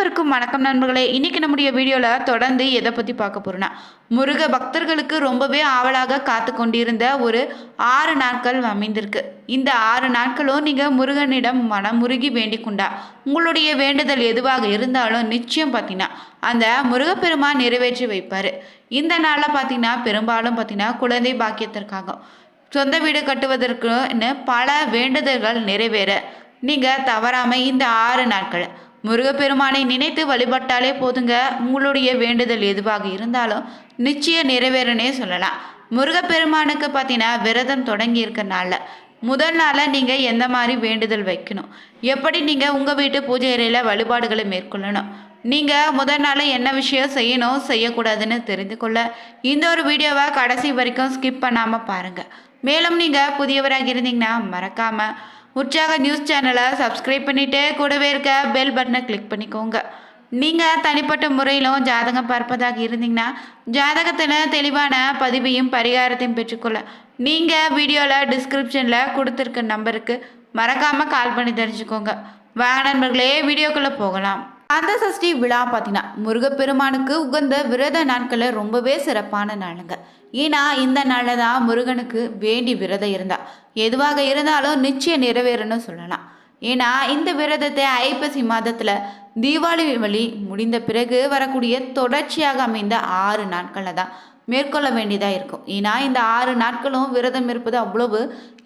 அனைவருக்கும் வணக்கம் நண்பர்களே. இன்றைக்கி நம்முடைய வீடியோவில் தொடர்ந்து எதை பற்றி பார்க்க போகிறோன்னா முருக பக்தர்களுக்கு ரொம்பவே ஆவலாக காத்து கொண்டிருந்த ஒரு ஆறு நாட்கள் அமைந்திருக்கு. இந்த ஆறு நாட்களும் நீங்கள் முருகனிடம் மனமுருகி வேண்டிக் கொண்டா உங்களுடைய வேண்டுதல் எதுவாக இருந்தாலும் நிச்சயம் பார்த்தீங்கன்னா அந்த முருகப்பெருமான் நிறைவேற்றி வைப்பார். இந்த நாளில் பார்த்தீங்கன்னா பெரும்பாலும் பார்த்தீங்கன்னா குழந்தை பாக்கியத்திற்காக சொந்த வீடு கட்டுவதற்குன்னு பல வேண்டுதல்கள் நிறைவேற. நீங்கள் தவறாமல் இந்த ஆறு நாட்கள் முருகப்பெருமானை நினைத்து வழிபட்டாலே போதுங்க. உங்களுடைய வேண்டுதல் எதுவாக இருந்தாலும் நிச்சயம் நிறைவேறனே சொல்லலாம். முருகப்பெருமானுக்கு பார்த்தீங்கன்னா விரதம் தொடங்கி இருக்கனால முதல் நாளில் நீங்கள் எந்த மாதிரி வேண்டுதல் வைக்கணும்? எப்படி நீங்கள் உங்கள் வீட்டு பூஜை அறையில் வழிபாடுகளை மேற்கொள்ளணும்? நீங்கள் முதல் நாள் என்ன விஷயம் செய்யணும் செய்யக்கூடாதுன்னு தெரிந்து கொள்ள. இந்த ஒரு வீடியோவை கடைசி வரைக்கும் ஸ்கிப் பண்ணாமல் பாருங்கள் மேலும் நீங்கள் புதியவராக இருந்தீங்கன்னா மறக்காமல் உற்சாக நியூஸ் சேனலை சப்ஸ்கிரைப் பண்ணிவிட்டு கூடவே இருக்க பெல் பட்டனை கிளிக் பண்ணிக்கோங்க. நீங்கள் தனிப்பட்ட முறையிலும் ஜாதகம் பார்ப்பதாக இருந்தீங்கன்னா ஜாதகத்தில் தெளிவான பதிவையும் பரிகாரத்தையும் பெற்றுக்கொள்ள. நீங்கள் வீடியோவில் டிஸ்கிரிப்ஷனில் கொடுத்துருக்க நம்பருக்கு மறக்காமல் கால் பண்ணி தெரிஞ்சுக்கோங்க. வாங்க நண்பர்களே வீடியோக்குள்ளே போகலாம். அந்த சஷ்டி விழா பார்த்தீங்கன்னா முருகப்பெருமானுக்கு உகந்த விரத நாட்களில் ரொம்பவே சிறப்பான நாளுங்க. ஏன்னா இந்த நாளில் தான் முருகனுக்கு வேண்டி விரதம் இருந்தா. எதுவாக இருந்தாலும் நிச்சயம் நிறைவேறணும்னு சொல்லலாம். ஏன்னா இந்த விரதத்தை ஐப்பசி மாதத்தில் தீபாவளி வழி முடிந்த பிறகு வரக்கூடிய தொடர்ச்சியாக அமைந்த ஆறு நாட்களில் தான் மேற்கொள்ள வேண்டியதாக இருக்கும். ஏன்னா இந்த ஆறு நாட்களும் விரதம் இருப்பது அவ்வளவு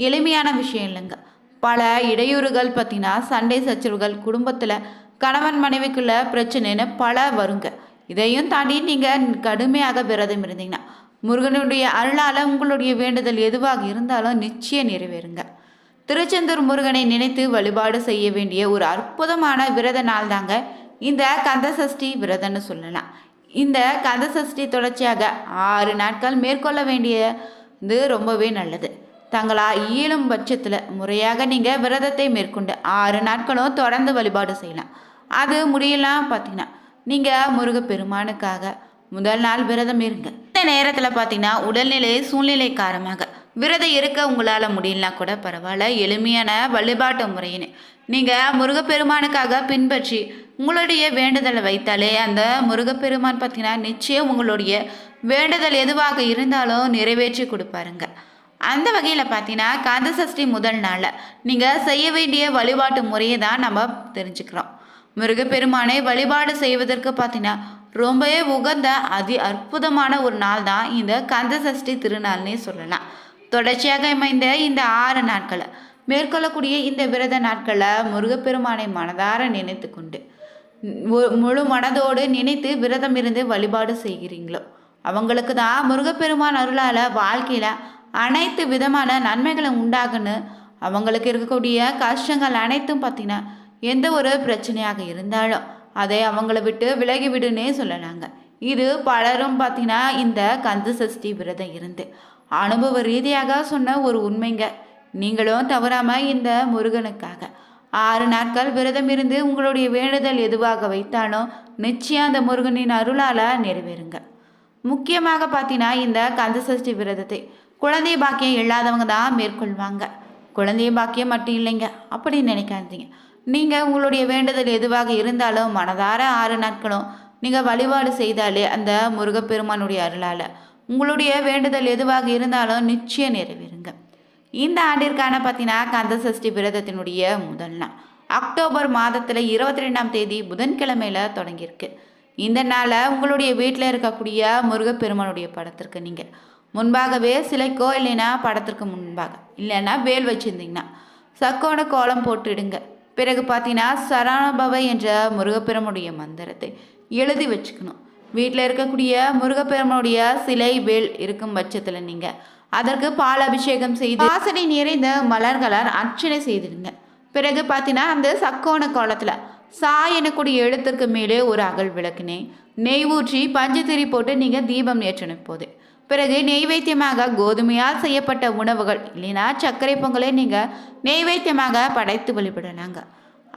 எளிமையான விஷயம் இல்லைங்க. பல இடையூறுகள் பார்த்தீங்கன்னா சண்டை சச்சரவுகள் குடும்பத்தில் கணவன் மனைவிக்குள்ள பிரச்சனைன்னு பல வருங்க. இதையும் தாண்டி நீங்கள் கடுமையாக விரதம் இருந்தீங்கன்னா முருகனுடைய அருளால் உங்களுடைய வேண்டுதல் எதுவாக இருந்தாலும் நிச்சயம் நிறைவேறுங்க. திருச்செந்தூர் முருகனை நினைத்து வழிபாடு செய்ய வேண்டிய ஒரு அற்புதமான விரத நாள் தாங்க இந்த கந்தசஷ்டி விரதம்னு சொல்லலாம். இந்த கந்தசஷ்டி தொடர்ச்சியாக ஆறு நாட்கள் மேற்கொள்ள வேண்டியது ரொம்பவே நல்லது. தங்களா இயலும் பட்சத்தில் முறையாக நீங்கள் விரதத்தை மேற்கொண்டு ஆறு நாட்களும் தொடர்ந்து வழிபாடு செய்யலாம். அது முடியலாம் பார்த்தீங்கன்னா நீங்கள் முருகப்பெருமானுக்காக முதல் நாள் விரதம் இருங்க. இந்த நேரத்தில் பார்த்தீங்கன்னா உடல்நிலை சூழ்நிலை காரணமாக விரதம் இருக்க உங்களால் முடியலனா கூட பரவாயில்ல எளிமையான வழிபாட்டு முறையின்னு நீங்கள் முருகப்பெருமானுக்காக பின்பற்றி உங்களுடைய வேண்டுதலை வைத்தாலே அந்த முருகப்பெருமான் பார்த்தீங்கன்னா நிச்சயம் உங்களுடைய வேண்டுதல் எதுவாக இருந்தாலும் நிறைவேற்றி கொடுப்பாருங்க. அந்த வகையில் பார்த்தீங்கன்னா கந்த சஷ்டி முதல் நாளில் நீங்கள் செய்ய வேண்டிய வழிபாட்டு முறையை தான் நம்ம தெரிஞ்சுக்கிறோம். முருகப்பெருமானை வழிபாடு செய்வதற்கு பார்த்தீங்கன்னா ரொம்பவே உகந்த அதி அற்புதமான ஒரு நாள் தான் இந்த கந்த சஷ்டி திருநாள்னே சொல்லலாம். தொடர்ச்சியாக அமைந்த இந்த ஆறு நாட்களை மேற்கொள்ளக்கூடிய இந்த விரத நாட்களை முருகப்பெருமானை மனதார நினைத்து கொண்டு மு- முழு மனதோடு நினைத்து விரதம் இருந்து வழிபாடு செய்கிறீங்களோ? அவங்களுக்கு தான் முருகப்பெருமான் அருளால் வாழ்க்கையில் அனைத்து விதமான நன்மைகளும் உண்டாகுன்னு அவங்களுக்கு இருக்கக்கூடிய கஷ்டங்கள் அனைத்தும் பார்த்தீங்கன்னா எந்த ஒரு பிரச்சனையாக இருந்தாலும் அதை அவங்கள விட்டு விலகி விடுன்னே சொல்லலாங்க. இது பலரும் பார்த்தீங்கன்னா இந்த கந்த சஷ்டி விரதம் இருந்து அனுபவ ரீதியாக சொன்ன ஒரு உண்மைங்க. நீங்களும் தவறாமல் இந்த முருகனுக்காக ஆறு நாட்கள் விரதம் இருந்து உங்களுடைய வேண்டுதல் எதுவாக வைத்தாலும் நிச்சயம் அந்த முருகனின் அருளால் நிறைவேறுங்க. முக்கியமாக பார்த்தீங்கன்னா இந்த கந்தசஷ்டி விரதத்தை குழந்தை பாக்கியம் இல்லாதவங்க தான் மேற்கொள்வாங்க. குழந்தை பாக்கியம் மட்டும் இல்லைங்க. அப்படின்னு நினைக்காதீங்க. நீங்கள் உங்களுடைய வேண்டுதல் எதுவாக இருந்தாலும் மனதார ஆறு நாட்களும் நீங்கள் வழிபாடு செய்தாலே அந்த முருகப்பெருமானுடைய அருளால் உங்களுடைய வேண்டுதல் எதுவாக இருந்தாலும் நிச்சயம் நிறைவேறுங்க. இந்த ஆண்டிற்கான பார்த்தீங்கன்னா கந்தசஷ்டி விரதத்தினுடைய முதல் நாள். அக்டோபர் மாதத்தில் இருபத்தி ரெண்டாம் தேதி புதன்கிழமையில் தொடங்கியிருக்கு. இந்த நாளை உங்களுடைய வீட்டில் இருக்கக்கூடிய முருகப்பெருமானுடைய படத்திற்கு நீங்கள் முன்பாகவே சிலைக்கோ இல்லைன்னா படத்திற்கு முன்பாக இல்லைன்னா வேல் வச்சுருந்தீங்கன்னா சக்கோட கோலம் போட்டுடுங்க. பிறகு பார்த்தீங்கன்னா சரணபவ என்ற முருகப்பெருமனுடைய மந்திரத்தை எழுதி வச்சுக்கணும். வீட்டில் இருக்கக்கூடிய முருகப்பெருமனுடைய சிலை வேல் இருக்கும் பட்சத்தில் நீங்கள் அதற்கு பால் அபிஷேகம் செய்து வாசனை நிறைந்த மலர்களால் அர்ச்சனை செய்திருங்க பிறகு பார்த்தீங்கன்னா அந்த சக்கோண கோலத்தில் சா எனக்கூடிய எழுத்திற்கு மேலே ஒரு அகல் விளக்குனே நெய் ஊற்றி பஞ்சத்திரி போட்டு நீங்கள் தீபம் ஏற்றணும் போது பிறகு நெய்வேத்தியமாக கோதுமையால் செய்யப்பட்ட உணவுகள். இல்லைன்னா சர்க்கரை பொங்கலை நீங்கள் நெய்வேத்தியமாக படைத்து வழிபடலாங்க.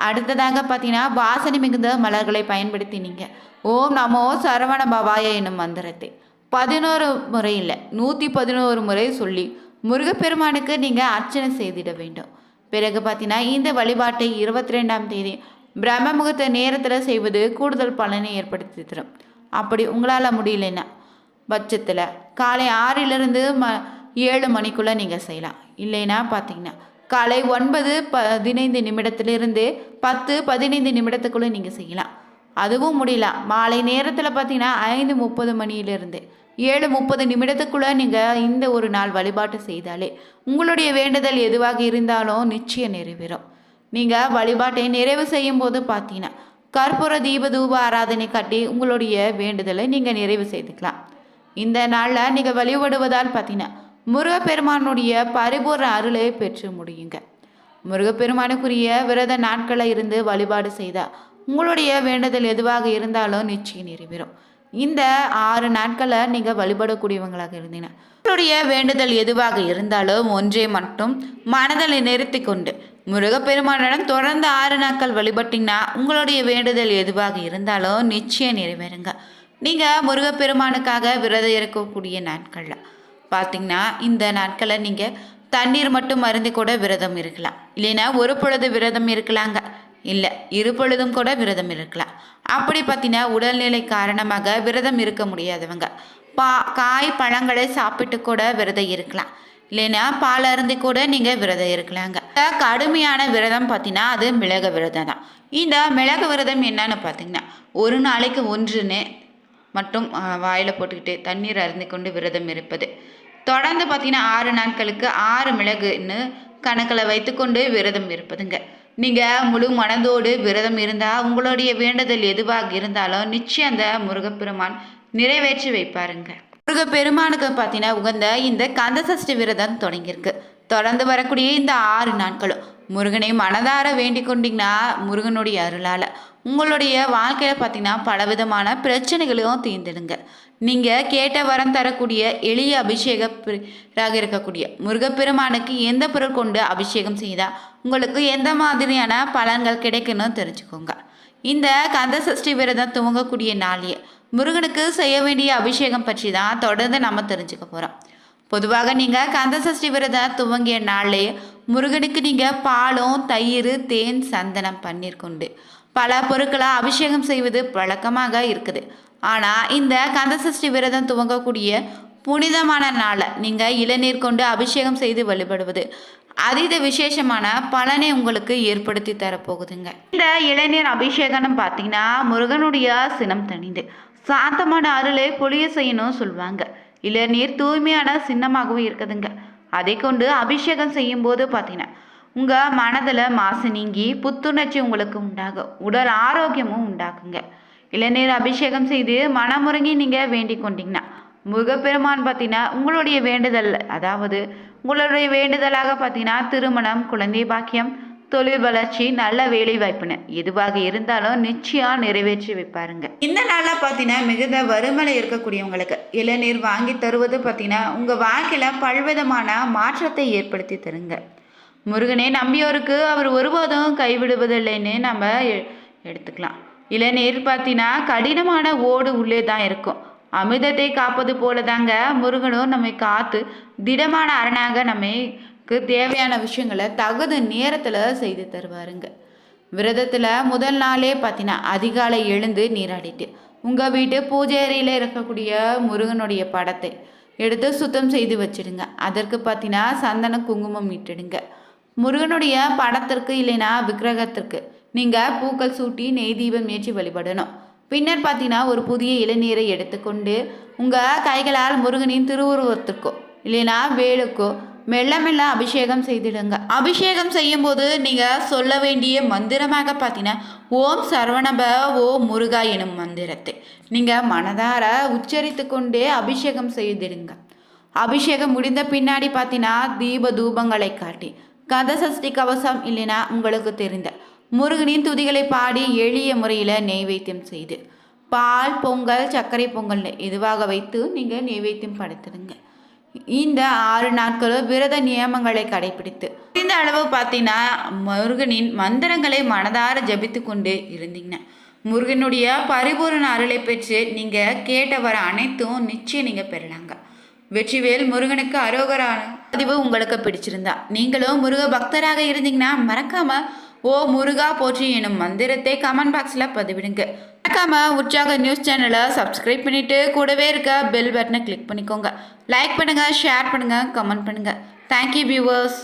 அடுத்ததாக பார்த்தீங்கன்னா வாசனை மிகுந்த மலர்களை பயன்படுத்தி நீங்கள் ஓம் நமோ சரவண பவாய என்னும் மந்திரத்தை. பதினோரு முறை இல்லை நூற்றி பதினோரு முறை சொல்லி முருகப்பெருமானுக்கு நீங்கள் அர்ச்சனை செய்திட வேண்டும். பிறகு பார்த்தீங்கன்னா இந்த வழிபாட்டை இருபத்தி ரெண்டாம் தேதி பிரம்ம முகூர்த்த நேரத்தில் செய்வது கூடுதல் பலனை ஏற்படுத்தி தரும். அப்படி உங்களால் முடியலன்னா பட்சத்தில் காலை ஆறிலிருந்து ம ஏழு மணிக்குள்ளே நீங்கள் செய்யலாம். இல்லைன்னா பார்த்தீங்கன்னா காலை ஒன்பது பதினைந்து நிமிடத்திலிருந்து பத்து பதினைந்து நிமிடத்துக்குள்ளே நீங்கள் செய்யலாம். அதுவும் முடியல. மாலை நேரத்தில் பார்த்தீங்கன்னா ஐந்து முப்பது மணியிலிருந்து ஏழு முப்பது நிமிடத்துக்குள்ளே நீங்கள் இந்த ஒரு நாள் வழிபாட்டு செய்தாலே உங்களுடைய வேண்டுதல் எதுவாக இருந்தாலும் நிச்சயம் நிறைவேறும். நீங்கள் வழிபாட்டை நிறைவு செய்யும் போது பார்த்தீங்கன்னா கற்பூர தீப தூப ஆராதனை கட்டி உங்களுடைய வேண்டுதலை நீங்கள் நிறைவு செய்துக்கலாம். இந்த நாளில் நீங்கள் வழிபடுவதால் பார்த்தீங்கன்னா முருகப்பெருமானுடைய பரிபூர்ண அருளை பெற்று முடியுங்க. முருகப்பெருமானுக்குரிய விரத நாட்களை இருந்து வழிபாடு செய்தால் உங்களுடைய வேண்டுதல் எதுவாக இருந்தாலும் நிச்சயம் நிறைவேறும். இந்த ஆறு நாட்களை நீங்கள் வழிபடக்கூடியவங்களாக இருந்தீங்கன்னா உங்களுடைய வேண்டுதல் எதுவாக இருந்தாலும் ஒன்றே மட்டும் மனதில் நிறுத்தி கொண்டு முருகப்பெருமானிடம் தொடர்ந்து ஆறு நாட்கள் வழிபட்டிங்கன்னா உங்களுடைய வேண்டுதல் எதுவாக இருந்தாலும் நிச்சயம் நிறைவேறுங்க. நீங்கள் முருகப்பெருமானுக்காக விரதம் இருக்கக்கூடிய நாட்களில் பார்த்தீங்கன்னா இந்த நாட்களை நீங்கள் தண்ணீர் மட்டும் அருந்தி கூட விரதம் இருக்கலாம். இல்லைன்னா ஒரு பொழுது விரதம் இருக்கலாங்க. இல்லை இரு பொழுதும் கூட விரதம் இருக்கலாம். அப்படி பார்த்தீங்கன்னா உடல்நிலை காரணமாக விரதம் இருக்க முடியாதவங்க பா காய் பழங்களை சாப்பிட்டு கூட விரதம் இருக்கலாம். இல்லைன்னா பால் அருந்தி கூட நீங்கள் விரதம் இருக்கலாங்க. கடுமையான விரதம் பார்த்தீங்கன்னா அது மிளகு விரதம் தான் இந்த மிளகு விரதம் என்னன்னு பார்த்தீங்கன்னா ஒரு நாளைக்கு ஒன்றுன்னு மட்டும் வாயில் போட்டுக்கிட்டு தண்ணீர் அருந்து கொண்டு விரதம் இருப்பது. தொடர்ந்து பார்த்தீங்கன்னா ஆறு நாட்களுக்கு ஆறு மிளகுன்னு கணக்கில் வைத்துக்கொண்டு விரதம் இருப்பதுங்க. நீங்கள் முழு மனதோடு விரதம் இருந்தால் உங்களுடைய வேண்டுதல் எதுவாக இருந்தாலும் நிச்சயம் அந்த முருகப்பெருமான் நிறைவேற்றி வைப்பாருங்க. முருகப்பெருமானுக்கு பார்த்தீங்கன்னா உகந்த இந்த கந்தசஷ்டி விரதம் தொடங்கியிருக்கு. தொடர்ந்து வரக்கூடிய இந்த ஆறு நாட்களும் முருகனை மனதார வேண்டிக் கொண்டீங்கன்னா முருகனுடைய அருளால் உங்களுடைய வாழ்க்கையில் பார்த்தீங்கன்னா பலவிதமான பிரச்சனைகளையும் தீர்ந்துடுங்க. நீங்கள் கேட்ட வரம் தரக்கூடிய எளிய அபிஷேகராக இருக்கக்கூடிய முருகப்பெருமானுக்கு எந்த பொருள் கொண்டு அபிஷேகம் செய்தால் உங்களுக்கு எந்த மாதிரியான பலன்கள் கிடைக்குன்னு தெரிஞ்சுக்கோங்க. இந்த கந்த சஷ்டி விரதம் துவங்கக்கூடிய நாளையே முருகனுக்கு செய்ய வேண்டிய அபிஷேகம் பற்றி தான் தொடர்ந்து நம்ம தெரிஞ்சுக்க போகிறோம் பொதுவாக நீங்கள் கந்த சஷ்டி விரதம் துவங்கிய நாளே முருகனுக்கு நீங்கள் பாலும் தயிர் தேன் சந்தனம் பன்னீர் கொண்டு பல பொருட்களை அபிஷேகம் செய்வது வழக்கமாக இருக்குது. ஆனால் இந்த கந்தசஷ்டி விரதம் துவங்கக்கூடிய புனிதமான நாளை நீங்கள் இளநீர் கொண்டு அபிஷேகம் செய்து வழிபடுவது. அதீத விசேஷமான பலனை உங்களுக்கு ஏற்படுத்தி தரப்போகுதுங்க. இந்த இளநீர் அபிஷேகம்னு பார்த்தீங்கன்னா முருகனுடைய சினம் தனிந்து சாந்தமான அருளை பொழிய செய்யணும் சொல்லுவாங்க இளநீர் தூய்மையான சின்னமாகவும் இருக்குதுங்க. அதை கொண்டு அபிஷேகம் செய்யும் போது பார்த்தீங்கன்னா உங்கள் மனதில் மாசு நீங்கி புத்துணர்ச்சி உங்களுக்கு உண்டாகும் உடல் ஆரோக்கியமும் உண்டாக்குங்க இளநீர் அபிஷேகம் செய்து மனமுறங்கி நீங்கள் வேண்டிக் கொண்டீங்கன்னா முருகப்பெருமான் பார்த்தீங்கன்னா உங்களுடைய வேண்டுதல் அதாவது உங்களுடைய வேண்டுதலாக பார்த்தீங்கன்னா திருமணம் குழந்தை பாக்கியம் தொழில் வளர்ச்சி நல்ல வேலை வாய்ப்புன்னு எதுவாக இருந்தாலும் நிச்சயம் நிறைவேற்றி வைப்பாருங்க. இந்த நாளில் பார்த்தீங்கன்னா மிகுந்த வறுமலை இருக்கக்கூடியவங்களுக்கு இளநீர் வாங்கி தருவது பார்த்தீங்கன்னா உங்கள் வாழ்க்கையில் பல்விதமான மாற்றத்தை ஏற்படுத்தி தருங்க. முருகனே நம்பியோருக்கு அவர் ஒருபோதும் கைவிடுவதில்லைன்னு நம்ம எடுத்துக்கலாம். இளநீர் பார்த்தீங்கன்னா கடினமான ஓடு உள்ளே தான் இருக்கும். அமிர்தத்தை காப்பது போல தாங்க முருகனும் நம்மை காத்து திடமான அரணாக நம்மைக்கு தேவையான விஷயங்களை தகுந்த நேரத்தில் செய்து தருவாருங்க. விரதத்தில் முதல் நாளே பார்த்தீங்கன்னா அதிகாலை எழுந்து நீராடிட்டு உங்கள் வீட்டு பூஜை அறையில் இருக்கக்கூடிய முருகனுடைய படத்தை எடுத்து சுத்தம் செய்து வச்சிடுங்க. அதற்கு பார்த்தீங்கன்னா சந்தன குங்குமம் இட்டுடுங்க. முருகனுடைய படத்திற்கு இல்லைன்னா விக்கிரகத்திற்கு நீங்கள் பூக்கள் சூட்டி நெய் தீபம் ஏற்றி வழிபடணும். பின்னர் பார்த்தீங்கன்னா ஒரு புதிய இளநீரை எடுத்துக்கொண்டு உங்கள் கைகளால் முருகனின் திருவுருவத்திற்கோ இல்லைன்னா வேலுக்கோ மெல்ல மெல்ல அபிஷேகம் செய்திடுங்க. அபிஷேகம் செய்யும்போது நீங்கள் சொல்ல வேண்டிய மந்திரமாக பார்த்தீங்கன்னா ஓம் சரவணப ஓ முருகா எனும் மந்திரத்தை. நீங்கள் மனதார உச்சரித்து கொண்டே அபிஷேகம் செய்திடுங்க. அபிஷேகம் முடிந்த பின்னாடி பார்த்தீங்கன்னா தீப தூபங்களை காட்டி. கதசஷ்டி கவசம் இல்லைன்னா உங்களுக்கு தெரிந்த. முருகனின் துதிகளை பாடி எளிய முறையில் நெய்வேத்தியம் செய்து. பால் பொங்கல் சர்க்கரை பொங்கல் இதுவாக வைத்து நீங்கள் நெய்வேத்தியம் படுத்துடுங்க. இந்த ஆறு நாட்களும் விரத நியமங்களை கடைபிடித்து. இந்த அளவு பார்த்தீங்கன்னா முருகனின் மந்திரங்களை மனதார ஜபித்து கொண்டு இருந்தீங்கன்னா முருகனுடைய பரிபூரண அருளை பெற்று நீங்கள் கேட்ட வர அனைத்தும் நிச்சயம் நீங்கள் பெறலாங்க. வெற்றிவேல் முருகனுக்கு அரோகரான பதிவு உங்களுக்கு பிடிச்சிருந்தா நீங்களும் முருக பக்தராக இருந்தீங்கன்னா மறக்காமல் ஓ முருகா போற்றி எனும் மந்திரத்தை கமெண்ட் பாக்ஸில் பதிவிடுங்க. மறக்காம உற்சாக நியூஸ் சேனலை சப்ஸ்கிரைப் பண்ணிட்டு கூடவே இருக்க பெல் பட்டனை கிளிக் பண்ணிக்கோங்க. லைக் பண்ணுங்க ஷேர் பண்ணுங்க கமெண்ட் பண்ணுங்க. Thank you viewers